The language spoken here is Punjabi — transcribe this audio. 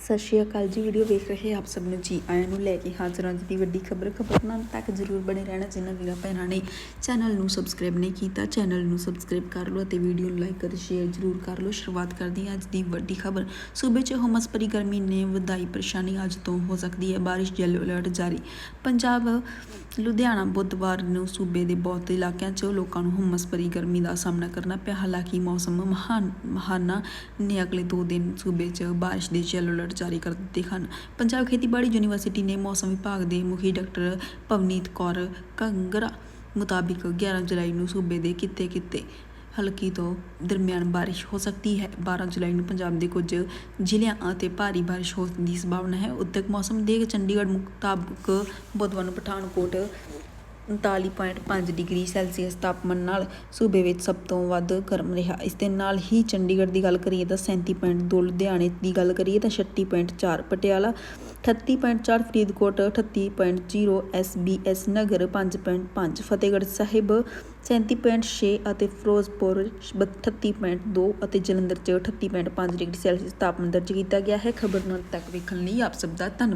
ਸਤਿ ਸ਼੍ਰੀ ਅਕਾਲ ਜੀ, ਵੀਡੀਓ ਵੇਖ ਰਹੇ ਆਪ ਸਭ ਨੂੰ ਜੀ। ਆਇਆਂ ਨੂੰ ਲੈ ਕੇ ਹਾਜ਼ਰ ਹਾਂ ਅੱਜ ਦੀ ਵੱਡੀ ਖਬਰ। ਖਬਰ ਤੱਕ ਜ਼ਰੂਰ ਬਣੇ ਰਹਿਣਾ, ਜਿਨ੍ਹਾਂ ਵੀਰਾਂ ਭੈਣਾਂ ਨੇ ਚੈਨਲ ਨੂੰ ਸਬਸਕ੍ਰਾਈਬ ਨਹੀਂ ਕੀਤਾ, ਚੈਨਲ ਨੂੰ ਸਬਸਕ੍ਰਾਈਬ ਕਰ ਲਓ ਅਤੇ ਵੀਡੀਓ ਨੂੰ ਲਾਈਕ ਅਤੇ ਸ਼ੇਅਰ ਜ਼ਰੂਰ ਕਰ ਲਓ। ਸ਼ੁਰੂਆਤ ਕਰਦੀ ਹਾਂ ਅੱਜ ਦੀ ਵੱਡੀ ਖਬਰ। ਸੂਬੇ 'ਚ ਹਮਸ ਭਰੀ ਗਰਮੀ ਨੇ ਵਧਾਈ ਪਰੇਸ਼ਾਨੀ ਅੱਜ ਤੋਂ ਹੋ ਸਕਦੀ ਹੈ। ਬਾਰਿਸ਼ ਯੈਲੋ ਅਲਰਟ ਜਾਰੀ। ਪੰਜਾਬ, ਲੁਧਿਆਣਾ, ਬੁੱਧਵਾਰ ਨੂੰ ਸੂਬੇ ਦੇ ਬਹੁਤ ਇਲਾਕਿਆਂ 'ਚ ਲੋਕਾਂ ਨੂੰ ਹਮਸ ਭਰੀ ਗਰਮੀ ਦਾ ਸਾਹਮਣਾ ਕਰਨਾ ਪਿਆ। ਹਾਲਾਂਕਿ ਮੌਸਮ ਮਹਾਨ ਮਹਾਨਾ ਨੇ ਅਗਲੇ 2 ਦਿਨ ਸੂਬੇ 'ਚ ਬਾਰਿਸ਼ ਦੇ ਯੈਲੋ ਅਲਰਟ ਜਾਰੀ ਕਰ ਦਿੱਤੇ ਹਨ। ਪੰਜਾਬ ਖੇਤੀਬਾੜੀ ਯੂਨੀਵਰਸਿਟੀ ਨੇ ਮੌਸਮ ਵਿਭਾਗ ਦੇ ਮੁਖੀ ਡਾਕਟਰ ਪਵਨੀਤ ਕੌਰ ਕੰਗਰਾ ਮੁਤਾਬਿਕ 11 ਜੁਲਾਈ ਨੂੰ ਸੂਬੇ ਦੇ ਕਿਤੇ ਕਿਤੇ ਹਲਕੀ ਤੋਂ ਦਰਮਿਆਨ ਬਾਰਿਸ਼ ਹੋ ਸਕਦੀ ਹੈ। 12 ਜੁਲਾਈ ਨੂੰ ਪੰਜਾਬ ਦੇ ਕੁਝ ਜ਼ਿਲ੍ਹਿਆਂ ਅਤੇ ਭਾਰੀ ਬਾਰਿਸ਼ ਹੋਣ ਦੀ ਸੰਭਾਵਨਾ ਹੈ। ਉਦਕ ਮੌਸਮ ਦੇ ਚੰਡੀਗੜ੍ਹ ਮੁਤਾਬਕ ਬੁੱਧਵਾਰ ਨੂੰ ਪਠਾਨਕੋਟ 39.5 ਡਿਗਰੀ ਸੈਲਸੀਅਸ ਤਾਪਮਾਨ ਨਾਲ ਸੂਬੇ ਵਿੱਚ ਸਭ ਤੋਂ ਵੱਧ ਗਰਮ ਰਿਹਾ। ਇਸ ਦੇ ਨਾਲ ਹੀ ਚੰਡੀਗੜ੍ਹ ਦੀ ਗੱਲ ਕਰੀਏ ਤਾਂ 37.2 ਲੁਧਿਆਣੇ ਦੀ ਗੱਲ ਕਰੀਏ ਤਾਂ 36.4 ਪਟਿਆਲਾ 38.4 ਫਰੀਦਕੋਟ 38.0 ਐਸਬੀਐਸ ਨਗਰ 5.5 ਫਤਿਹਗੜ੍ਹ ਸਾਹਿਬ 37.6 ਅਤੇ ਫਿਰੋਜ਼ਪੁਰ 38.2 ਅਤੇ ਜਲੰਧਰ 'ਚ 38.5 ਡਿਗਰੀ ਸੈਲਸੀਅਸ ਤਾਪਮਾਨ ਦਰਜ ਕੀਤਾ ਗਿਆ ਹੈ। ਖਬਰ ਨੂੰ ਤੱਕ ਵੇਖਣ ਲਈ ਆਪ ਸਭ ਦਾ ਧੰਨਵਾਦ।